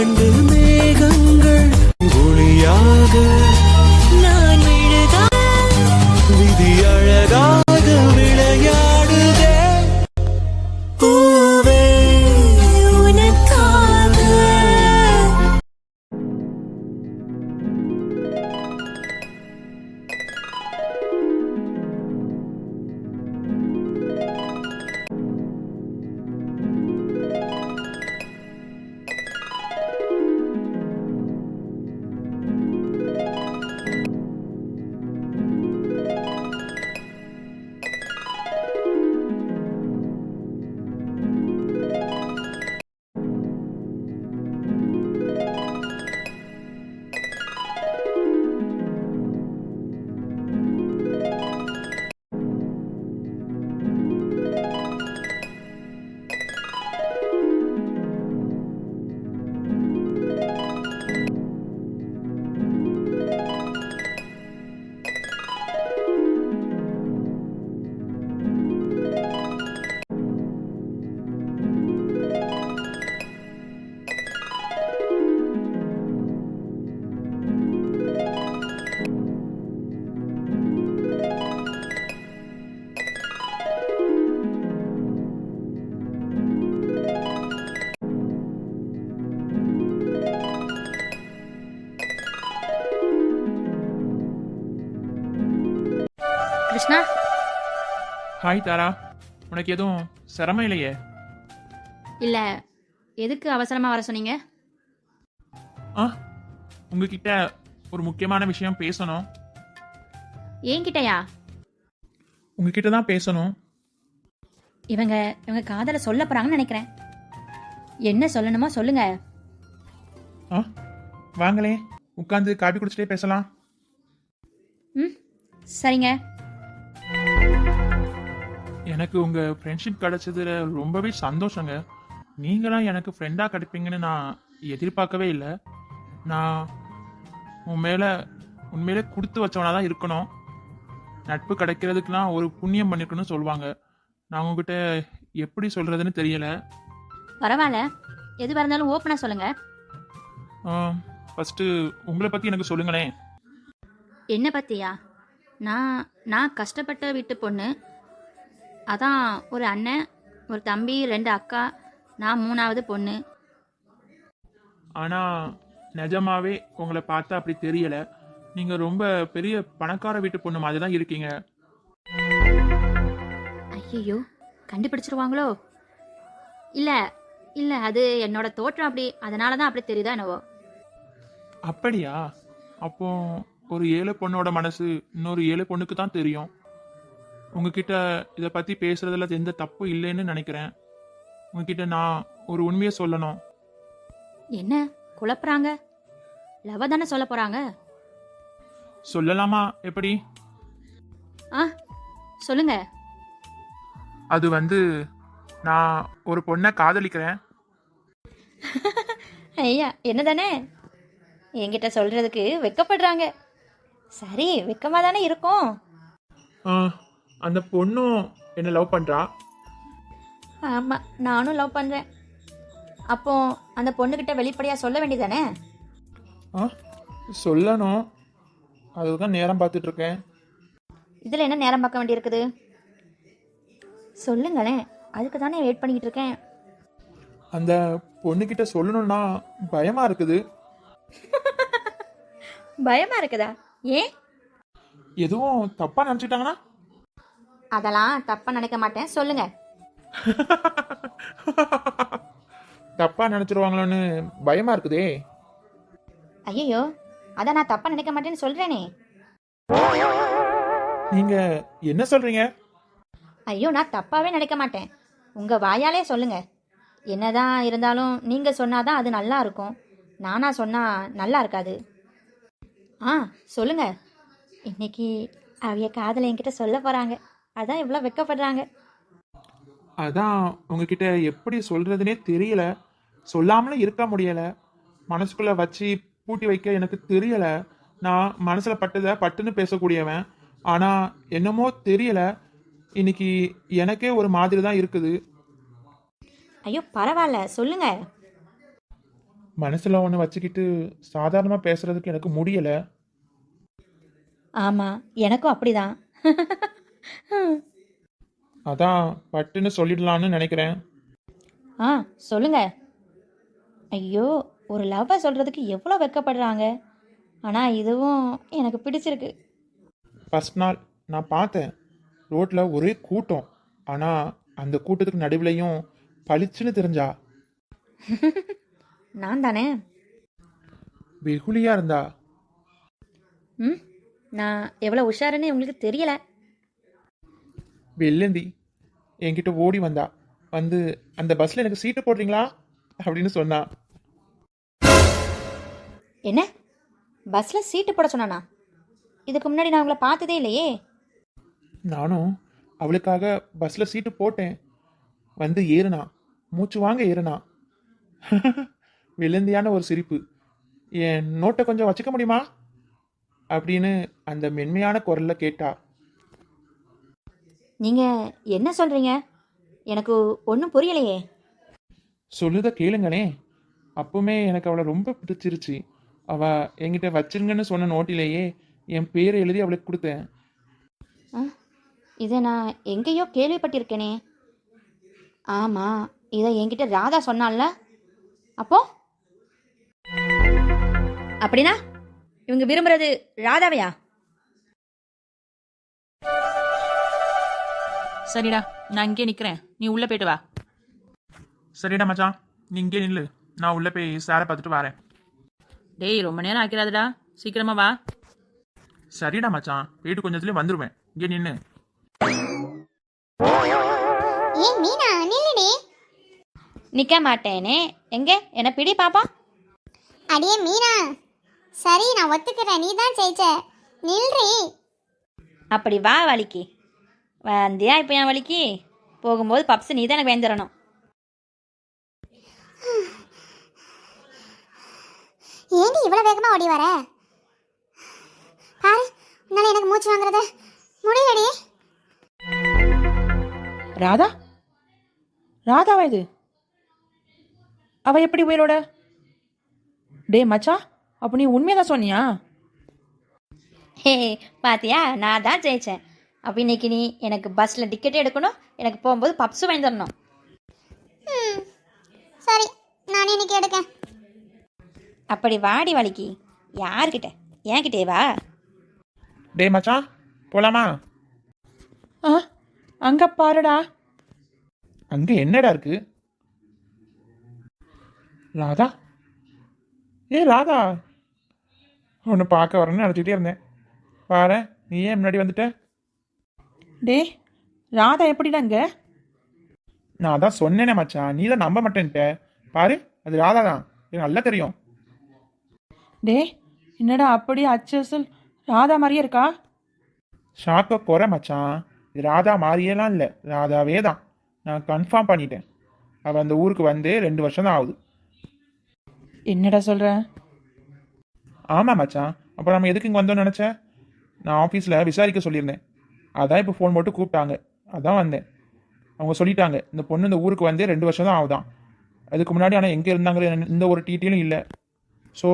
இரண்டு கிருஷ்ணா. ஹாய் தாரா. உனக்கு எதுவும் சிரமம் இல்லையே? இல்ல. எதுக்கு அவசரமா வர சொன்னீங்க? ஆ உங்ககிட்ட ஒரு முக்கியமான விஷயம் பேசணும். ஏன்கிட்டயா உங்ககிட்ட தான் பேசணும். இவங்க இவங்க காதல சொல்ல போறாங்கன்னு நினைக்கிறேன். என்ன சொல்லணுமோ சொல்லுங்க. ஆ வாங்களே. உட்காந்து காபி குடிச்சிட்டே பேசலாம். ம் சரிங்க. எனக்கு உங்க ஃப்ரெண்ட்ஷிப் கிடைச்சதுல ரொம்பவே சந்தோஷங்க. நீங்களாம் எனக்கு ஃப்ரெண்டா கிடைப்பீங்கன்னு நான் எதிர்பார்க்கவே இல்லை. நான் உன் மேல உண்மையிலே கொடுத்து வச்சவனா தான் இருக்கணும். நட்பு கிடைக்கிறதுக்குலாம் ஒரு புண்ணியம் பண்ணிருக்கணும்னு சொல்லுவாங்க. நான் உங்ககிட்ட எப்படி சொல்றதுன்னு தெரியல. பரவாயில்ல. எதுவாக இருந்தாலும் ஓப்பனா சொல்லுங்க. ஃபர்ஸ்ட் உங்களை பத்தி எனக்கு சொல்லுங்களேன். என்ன பத்தியா? நான் நான் கஷ்டப்பட்ட வீட்டு பொண்ணு. அதான் ஒரு அண்ணன் ஒரு தம்பி ரெண்டு அக்கா நான் மூணாவது பொண்ணு. ஆனா நிஜமாவே உங்களை பார்த்தா அப்படி தெரியல. நீங்க ரொம்ப பெரிய பணக்கார வீட்டு பொண்ணு மாதிரி தான் இருக்கீங்க. ஐயோ கண்டுபிடிச்சிருவாங்களோ? இல்லை இல்லை அது என்னோட தோற்றம் அப்படி அதனால தான் அப்படி தெரியுதா என்னவோ? அப்படியா? அப்போ ஒரு ஏழை பொண்ணோட மனசு இன்னொரு ஏழை பொண்ணுக்கு தான் தெரியும். உங்ககிட்ட இதை பத்தி பேசுறதுல எந்த தப்பும் இல்லைன்னு நினைக்கிறேன். உங்ககிட்ட நான் ஒரு உண்மையை சொல்லணும். என்ன? குழப்புறாங்க? லவ தானே சொல்ல போறாங்க? சொல்லலாமா? எப்படி? ஆ சொல்லுங்க. அது வந்து நான் ஒரு பொண்ணை காதலிக்கிறேன். ஐயா என்ன தானே என்கிட்ட சொல்றதுக்கு வெக்கப்படுறாங்க. சரி வெக்கமா தானே இருக்கும். ஆ, அந்த பொண்ணும் என்ன லவ் பண்றா? ஆமா நானும் லவ் பண்றேன். அப்போ அந்த பொண்ணுகிட்ட வெளிப்படையா சொல்ல வேண்டியதானே ஆ சொல்லணும். அதுதான் நேரம் பார்த்துட்டு இருக்கேன் இதுல என்ன நேரம் பார்க்க வேண்டியிருக்குது? சொல்லுங்களேன் அதுக்கு தானே வெயிட் பண்ணிக்கிட்டு இருக்கேன் அந்த பொண்ணுகிட்ட சொல்லணும்னா பயமா இருக்குது. பயமா இருக்குதா? ஏன்? எதுவும் தப்பா நினைச்சிட்டாங்கன்னா அதெல்லாம் தப்பா நினைக்க மாட்டேன். சொல்லுங்க. தப்பா நினைச்சிருவாங்களோன்னு பயமா இருக்குதே. ஐயோ அதை நான் தப்பா நினைக்க மாட்டேன்னு சொல்றேனே. நீங்க என்ன சொல்றீங்க? ஐயோ நான் தப்பாவே நினைக்க மாட்டேன். உங்க வாயாலே சொல்லுங்க. என்னதான் இருந்தாலும் நீங்க சொன்னாதான் அது நல்லா இருக்கும். நானா சொன்னா நல்லா இருக்காது. ஆ சொல்லுங்க. இன்னைக்கு அவைய காதலை என்கிட்ட சொல்ல போறாங்க. அதான் இவ்வளோ வெக்கப்படுறாங்க. அதான் உங்ககிட்ட எப்படி சொல்றதுனே தெரியல. சொல்லாமலும் இருக்க முடியல. மனசுக்குள்ள வச்சு பூட்டி வைக்க எனக்கு தெரியல. நான் மனசுல பட்டதை பட்டுன்னு பேசக்கூடியவன். ஆனா என்னமோ தெரியல. இன்னைக்கு எனக்கே ஒரு மாதிரி தான் இருக்குது. ஐயோ பரவாயில்ல. சொல்லுங்க. மனசில் ஒன்று வச்சுக்கிட்டு சாதாரணமாக பேசுறதுக்கு எனக்கு முடியலை. ஆமாம் எனக்கும் அப்படிதான். அதான் பட்டுன்னு சொல்லிடலான்னு நினைக்கிறேன். ஆ சொல்லுங்க. ஐயோ ஒரு லவ்வை சொல்கிறதுக்கு எவ்வளோ வெக்கப்படுறாங்க. ஆனால் இதுவும் எனக்கு பிடிச்சிருக்கு. ஃபர்ஸ்ட் நாள் நான் பார்த்தேன். ரோட்டில் ஒரே கூட்டம். ஆனால் அந்த கூட்டத்துக்கு நடுவுலையும் பளிச்சுன்னு தெரிஞ்சா. நான் தானே? வெகுளியாக இருந்தா. ம் நான் எவ்வளோ உஷாருன்னு உங்களுக்கு தெரியல. வெள்ளந்தி என்கிட்ட ஓடி வந்தா. வந்து அந்த பஸ்ஸில் எனக்கு சீட்டு போடுறீங்களா? அப்படின்னு சொன்னா. என்ன? பஸ்ஸில் சீட்டு போட சொன்னானா? இதுக்கு முன்னாடி நான் உங்களை பார்த்ததே இல்லையே. நானும் அவளுக்காக பஸ்ஸில் சீட்டு போட்டேன். வந்து ஏறுனா மூச்சு வாங்க ஏறுனா. விழுந்தியான ஒரு சிரிப்பு. என் நோட்டை கொஞ்சம் வச்சுக்க முடியுமா? அப்படின்னு அந்த மென்மையான குரல்ல கேட்டா. நீங்கள் என்ன சொல்கிறீங்க எனக்கு ஒன்றும் புரியலையே. சொல்லுத கேளுங்களே. அப்பவுமே எனக்கு அவளை ரொம்ப பிடிச்சிருச்சு. அவ என்கிட்ட வச்சிருங்கன்னு சொன்ன நோட்டிலேயே என் பேரை எழுதி அவளுக்கு கொடுத்தேன். இதை நான் எங்கேயோ கேள்விப்பட்டிருக்கேனே. ஆமாம் இதை என்கிட்ட ராதா சொன்னால அப்போ? அப்படின்னா இவங்க விரும்புறது ராதாவையா? சரிடா நான் இங்கே நிற்கிறேன் நீ உள்ளே போயிட்டு வா. சரிடா மச்சான். நீ இங்கே நில்லு. நான் உள்ள போய் சாரை பார்த்துட்டு வரேன். டேய் ரொம்ப நேரம் ஆக்கிறாதுடா சீக்கிரமா வா. சரிடா மச்சான். போயிட்டு கொஞ்சத்துலேயும் வந்துடுவேன் இங்கே நின்று ஏய் மீனா நில்லுடி. நிற்க மாட்டேனே. எங்கே? என்ன பிடி பாப்பா. அடியே மீனா. சரி நான் ஒத்துக்கிறேன். நீ தான் ஜெயிச்ச. நில்றி. அப்படி வா வலிக்கு. வந்தியா இப்போ என் வலிக்கு போகும்போது பப்ஸ் நீ தான் எனக்கு வேந்துடணும் ஏண்டி இவ்வளவு வேகமா ஓடி வர? பாரு உன்னால எனக்கு மூச்சு வாங்குறது முடியலடி. ராதா? ராதாவா இது? அவ எப்படி உயிரோட டே மச்சான் அப்போ நீ உண்மையதான் சொன்னியா? ஹே பாத்தியா? நான் தான் ஜெயித்தேன் அப்போ இன்னைக்கு நீ எனக்கு பஸ்ஸில் டிக்கெட் எடுக்கணும். எனக்கு போகும்போது பப்ஸும் வாங்கி தரணும். ம். சரி நான் இன்னைக்கு எடுக்கேன். அப்படி வாடி வலிக்கு யார்கிட்ட? என்கிட்டே வா. டே மச்சான் போலாமா? ஆ அங்க பாருடா. அங்கே என்னடா இருக்கு? ராதா? ஏ ராதா? ஒன்று பார்க்க வரேன்னு நினச்சிக்கிட்டே இருந்தேன். பாரு நீ ஏன் முன்னாடி வந்துட்ட? டே ராதா எப்படிடா இங்க? நான் அதான் சொன்னேனே மச்சான். நீ தான் நம்ப மாட்டேன்ட்ட. பாரு அது ராதா தான் எனக்கு நல்லா தெரியும். டே என்னடா அப்படி அச்சசல்? ராதா மாதிரியே இருக்கா? ஷாக்கை குறை மச்சான். இது ராதா மாறியெல்லாம் இல்லை. ராதாவே தான். நான் கன்ஃபார்ம் பண்ணிட்டேன். அவள் அந்த ஊருக்கு வந்து ரெண்டு வருஷம் தான் ஆகுது. என்னடா சொல்ற? ஆமாம் மச்சான். அப்புறம் நம்ம எதுக்கு இங்கே வந்தோம்னு நினச்சேன் நான் ஆஃபீஸில் விசாரிக்க சொல்லியிருந்தேன். அதான் இப்போ ஃபோன் போட்டு கூப்பிட்டாங்க. அதான் வந்தேன். அவங்க சொல்லிட்டாங்க இந்த பொண்ணு இந்த ஊருக்கு வந்து ரெண்டு வருஷம் தான் ஆகுதான் அதுக்கு முன்னாடி ஆனால் எங்கே இருந்தாங்கிற எந்த ஒரு டீட்டெயிலும் இல்லை. ஸோ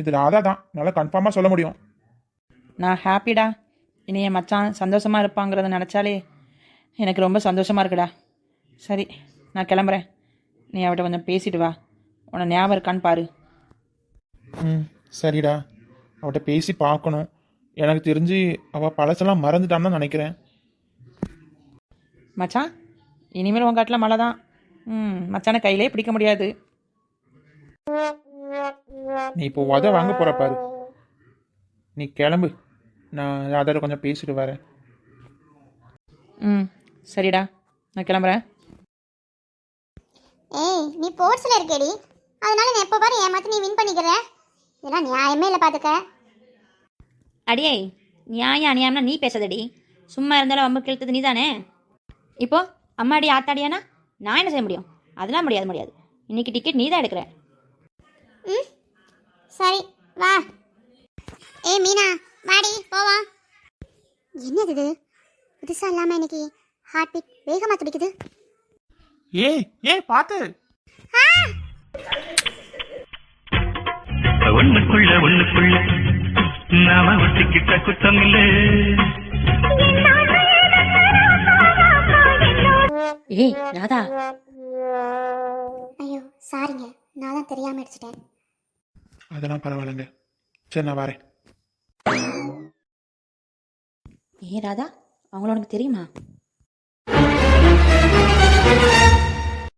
இது ராதா தான். நல்லா கன்ஃபார்மாக சொல்ல முடியும். நான் ஹாப்பிடா இனி என் மச்சான் சந்தோஷமா இருப்பாங்கிறத நினச்சாலே எனக்கு ரொம்ப சந்தோஷமா இருக்குடா. சரி நான் கிளம்புறேன். நீ அவட்ட கொஞ்சம் பேசிட்டு வா. உன்னை ஞாபகம் இருக்கான்னு பாரு. ம் சரிடா. அவட்ட பேசி பார்க்கணும். எனக்கு தெரிஞ்சு அவள் பழசெல்லாம் மறந்துட்டான்னு தான் நினைக்கிறேன். மச்சான் இனிமேல் உன் காட்டில் மழை தான். ம் மச்சானை கையிலே பிடிக்க முடியாது. நீ இப்போ உத வாங்க போற பாரு. நீ கிளம்பு. நான் ராதாட்ட கொஞ்சம் பேசிட்டு வரேன். ம் சரிடா. நான் கிளம்புறேன். ஏய் நீ போர்ட்ஸ்ல இருக்கேடி அதனால நான் எப்போ பாரு ஏமாத்தி நீ வின் பண்ணிக்கிற இதெல்லாம் நியாயமே இல்லை பார்த்துக்க அடியே நியாயம் அநியாயம்னா நீ பேசாதடி. சும்மா இருந்தாலும் அம்மா கிழத்தது நீ தானே இப்போ அம்மாடி ஆத்தாடியானா நான் என்ன செய்ய முடியும்? அதெல்லாம் முடியாது முடியாது. இன்னைக்கு டிக்கெட் நீ தான் எடுக்கிற. ம் சரி வா. ஏய் மீனா வாடி போவா. என்னது இது? புதுசா இல்லாம இன்னைக்கு ஹார்ட் பீட் வேகமா துடிக்குது. ஏய் ஏய் பார்த்து. ஒண்ணுக்குள்ள ஒண்ணுக்குள்ள. நாம ஒட்டிக்கிட்ட குத்தம் இல்லை ஏய் ராதா. ஐயோ சாரிங்க. நான் தான் தெரியாம அடிச்சிட்டேன். அதெல்லாம் பரவாயில்லைங்க. சரி நான் வரேன். ஏன் ராதா அவங்கள உனக்கு தெரியுமா?